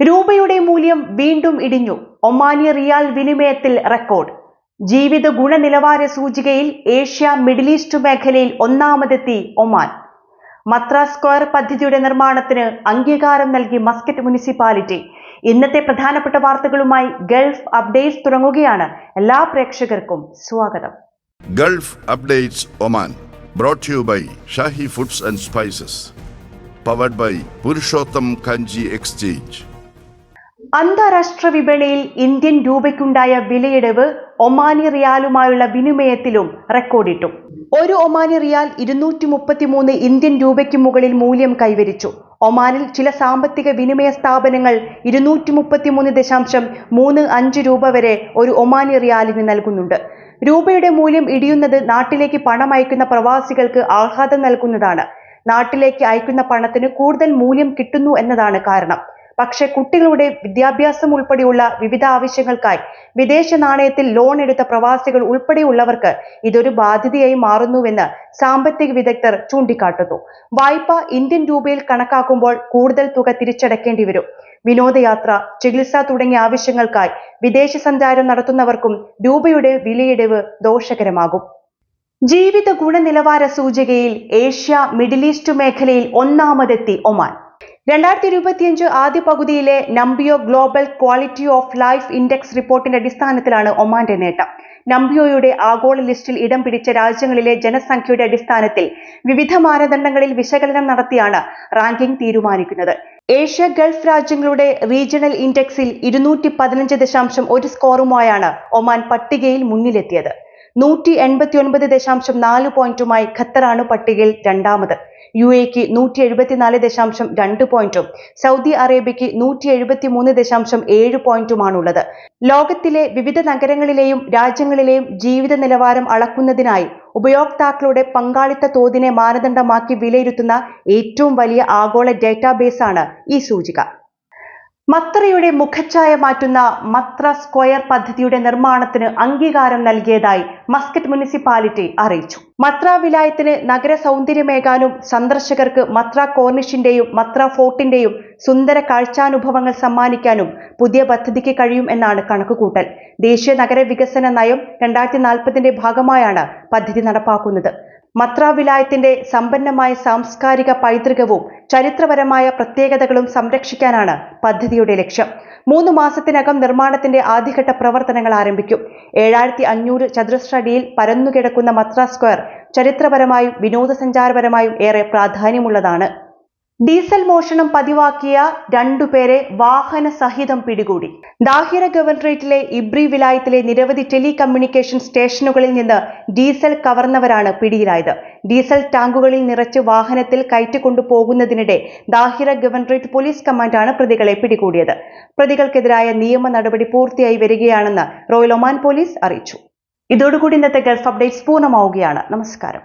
രൂപയുടെ മൂല്യം വീണ്ടും ഇടിഞ്ഞു. ഒമാനി റിയാൽ വിനിമയത്തിൽ റെക്കോർഡ്. ജീവിത ഗുണനിലവാര സൂചികയിൽ ഏഷ്യ മിഡിൽ ഈസ്റ്റ് മേഖലയിൽ ഒന്നാമതെത്തി ഒമാൻ. മത്ര സ്ക്വയർ പദ്ധതിയുടെ നിർമ്മാണത്തിന് അംഗീകാരം നൽകി മസ്കറ്റ് മുനിസിപ്പാലിറ്റി. ഇന്നത്തെ പ്രധാനപ്പെട്ട വാർത്തകളുമായി ഗൾഫ് അപ്ഡേറ്റ്സ് തുടങ്ങുകയാണ്. എല്ലാ പ്രേക്ഷകർക്കും സ്വാഗതം. Gulf updates Oman brought you by Shahi foods and spices powered by Purushottam Kanji exchange. അന്താരാഷ്ട്ര വിപണിയിൽ ഇന്ത്യൻ രൂപയ്ക്കുണ്ടായ വിലയിടിവ് ഒമാനി റിയാലുമായുള്ള വിനിമയത്തിലും റെക്കോർഡിട്ടു. ഒരു ഒമാനി റിയാൽ ഇരുന്നൂറ്റി മുപ്പത്തിമൂന്ന് ഇന്ത്യൻ രൂപയ്ക്ക് മുകളിൽ മൂല്യം കൈവരിച്ചു. ഒമാനിൽ ചില സാമ്പത്തിക വിനിമയ സ്ഥാപനങ്ങൾ ഇരുന്നൂറ്റി മുപ്പത്തിമൂന്ന് ദശാംശം മൂന്ന് അഞ്ച് രൂപ വരെ ഒരു ഒമാനി റിയാലിന് നൽകുന്നുണ്ട്. രൂപയുടെ മൂല്യം ഇടിയുന്നത് നാട്ടിലേക്ക് പണം അയക്കുന്ന പ്രവാസികൾക്ക് ആഹ്ലാദം നൽകുന്നതാണ്. നാട്ടിലേക്ക് അയക്കുന്ന പണത്തിന് കൂടുതൽ മൂല്യം കിട്ടുന്നു എന്നതാണ് കാരണം. പക്ഷേ കുട്ടികളുടെ വിദ്യാഭ്യാസം ഉൾപ്പെടെയുള്ള വിവിധ ആവശ്യങ്ങൾക്കായി വിദേശ നാണയത്തിൽ ലോൺ എടുത്ത പ്രവാസികൾ ഉൾപ്പെടെയുള്ളവർക്ക് ഇതൊരു ബാധ്യതയായി മാറുന്നുവെന്ന് സാമ്പത്തിക വിദഗ്ധർ ചൂണ്ടിക്കാട്ടുന്നു. വായ്പ ഇന്ത്യൻ രൂപയിൽ കണക്കാക്കുമ്പോൾ കൂടുതൽ തുക തിരിച്ചടക്കേണ്ടി വരും. വിനോദയാത്ര ചികിത്സ തുടങ്ങിയ ആവശ്യങ്ങൾക്കായി വിദേശ സഞ്ചാരം നടത്തുന്നവർക്കും രൂപയുടെ വിലയിടിവ് ദോഷകരമാകും. ജീവിത ഗുണനിലവാര സൂചികയിൽ ഏഷ്യ മിഡിൽ ഈസ്റ്റ് മേഖലയിൽ ഒന്നാമതെത്തി ഒമാൻ. രണ്ടായിരത്തി ഇരുപത്തിയഞ്ച് ആദ്യ പകുതിയിലെ Numbeo global quality of life index റിപ്പോർട്ടിന്റെ അടിസ്ഥാനത്തിലാണ് ഒമാന്റെ നേട്ടം. നമ്പിയോയുടെ ആഗോള ലിസ്റ്റിൽ ഇടം പിടിച്ച രാജ്യങ്ങളിലെ ജനസംഖ്യയുടെ അടിസ്ഥാനത്തിൽ വിവിധ മാനദണ്ഡങ്ങളിൽ വിശകലനം നടത്തിയാണ് റാങ്കിംഗ് തീരുമാനിക്കുന്നത്. ഏഷ്യ ഗൾഫ് രാജ്യങ്ങളുടെ റീജിയണൽ ഇൻഡെക്സിൽ ഇരുന്നൂറ്റി പതിനഞ്ച് ദശാംശം ഒരു സ്കോറുമായാണ് ഒമാൻ പട്ടികയിൽ മുന്നിലെത്തിയത്. നൂറ്റി എൺപത്തി ഒൻപത് ദശാംശം നാല് പോയിന്റുമായി ഖത്തറാണ് പട്ടികയിൽ രണ്ടാമത്. യു എക്ക് നൂറ്റി എഴുപത്തിനാല് ദശാംശം രണ്ട് പോയിന്റും സൗദി അറേബ്യയ്ക്ക് നൂറ്റി എഴുപത്തി മൂന്ന് ദശാംശം ഏഴ് പോയിന്റുമാണുള്ളത്. ലോകത്തിലെ വിവിധ നഗരങ്ങളിലെയും രാജ്യങ്ങളിലെയും ജീവിത നിലവാരം അളക്കുന്നതിനായി ഉപയോക്താക്കളുടെ പങ്കാളിത്ത തോതിനെ മാനദണ്ഡമാക്കി വിലയിരുത്തുന്ന ഏറ്റവും വലിയ ആഗോള ഡേറ്റാബേസാണ് ഈ സൂചിക. മത്രയുടെ മുഖച്ഛായ മാറ്റുന്ന മത്ര സ്ക്വയർ പദ്ധതിയുടെ നിർമ്മാണത്തിന് അംഗീകാരം നൽകിയതായി മസ്കറ്റ് മുനിസിപ്പാലിറ്റി അറിയിച്ചു. മത്ര വിലായത്തിന് നഗര സൗന്ദര്യമേകാനും സന്ദർശകർക്ക് മത്ര കോർണിഷിന്റെയും മത്ര ഫോർട്ടിന്റെയും സുന്ദര കാഴ്ചാനുഭവങ്ങൾ സമ്മാനിക്കാനും പുതിയ പദ്ധതിക്ക് കഴിയും എന്നാണ് കണക്കുകൂട്ടൽ. ദേശീയ നഗര വികസന നയം രണ്ടായിരത്തി നാൽപ്പതിന്റെ ഭാഗമായാണ് പദ്ധതി നടപ്പാക്കുന്നത്. മത്ര വിലായത്തിന്റെ സമ്പന്നമായ സാംസ്കാരിക പൈതൃകവും ചരിത്രപരമായ പ്രത്യേകതകളും സംരക്ഷിക്കാനാണ് പദ്ധതിയുടെ ലക്ഷ്യം. മൂന്ന് മാസത്തിനകം നിർമ്മാണത്തിന്റെ ആദ്യഘട്ട പ്രവർത്തനങ്ങൾ ആരംഭിക്കും. ഏഴായിരത്തി അഞ്ഞൂറ് ചതുരശ്ര അടിയിൽ പരന്നുകിടക്കുന്ന മത്ര സ്ക്വയർ ചരിത്രപരമായും വിനോദസഞ്ചാരപരമായും ഏറെ പ്രാധാന്യമുള്ളതാണ്. ഡീസൽ മോഷണം പതിവാക്കിയ രണ്ടുപേരെ വാഹന സഹിതം പിടികൂടി. ദാഹിര ഗവർണറേറ്റിലെ ഇബ്രി വിലായത്തിലെ നിരവധി ടെലികമ്മ്യൂണിക്കേഷൻ സ്റ്റേഷനുകളിൽ നിന്ന് ഡീസൽ കവർന്നവരാണ് പിടിയിലായത്. ഡീസൽ ടാങ്കുകളിൽ നിറച്ച് വാഹനത്തിൽ കയറ്റിക്കൊണ്ടുപോകുന്നതിനിടെ ദാഹിര ഗവർണറേറ്റ് പോലീസ് കമാൻഡാണ് പ്രതികളെ പിടികൂടിയത്. പ്രതികൾക്കെതിരായ നിയമ നടപടി പൂർത്തിയായി വരികയാണെന്ന് റോയൽ ഒമാൻ പോലീസ് അറിയിച്ചു. ഇതോടുകൂടി ഇന്നത്തെ ഗൾഫ് അപ്ഡേറ്റ്സ് പൂർണമാവുകയാണ്. നമസ്കാരം.